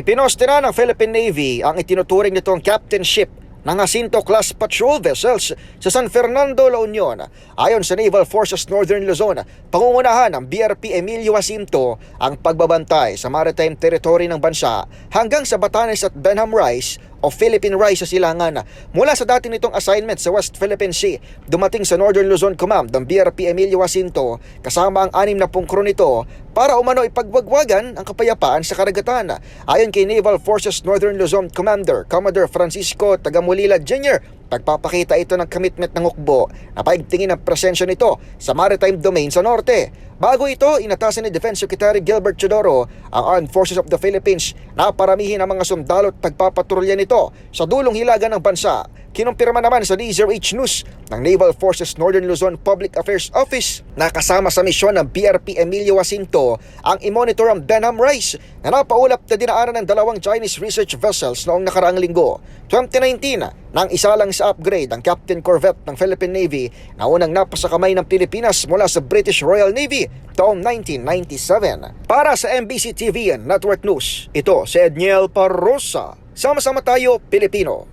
Ipinoste na ng Philippine Navy ang itinuturing nitong captain ship ng Jacinto class patrol vessels sa San Fernando, La Union. Ayon sa Naval Forces Northern Luzon, pangungunahan ng BRP Emilio Jacinto ang pagbabantay sa maritime territory ng bansa hanggang sa Batanes at Benham Rice o Philippine Rice sa silangan. Mula sa dati nitong assignment sa West Philippine Sea, dumating sa Northern Luzon Command ng BRP Emilio Jacinto kasama ang anim na pungkro nito para umano ipagwagwagan ang kapayapaan sa karagatan. Ayon kay Naval Forces Northern Luzon Commander Commodore Francisco Tagamulila Jr., Pagpapakita ito ng commitment ng hukbo na paigtingin ang presensya nito sa maritime domain sa norte. Bago ito, inatasan ni Defense Secretary Gilbert Chodoro ang Armed Forces of the Philippines na paramihin ang mga sundalo at pagpapatrolya nito sa dulong hilaga ng bansa. Kinumpirma naman sa DZRH News ng Naval Forces Northern Luzon Public Affairs Office na kasama sa misyon ng BRP Emilio Jacinto ang i-monitor ang Benham Rice na napaulap na dinaanan ng dalawang Chinese research vessels noong nakaraang linggo. 2019, nang isa lang sa upgrade ang Captain Corvette ng Philippine Navy na unang napasa kamay ng Pilipinas mula sa British Royal Navy taong 1997. Para sa MBC TV Network News, ito si Edniel Parrosa. Sama-sama tayo, Pilipino.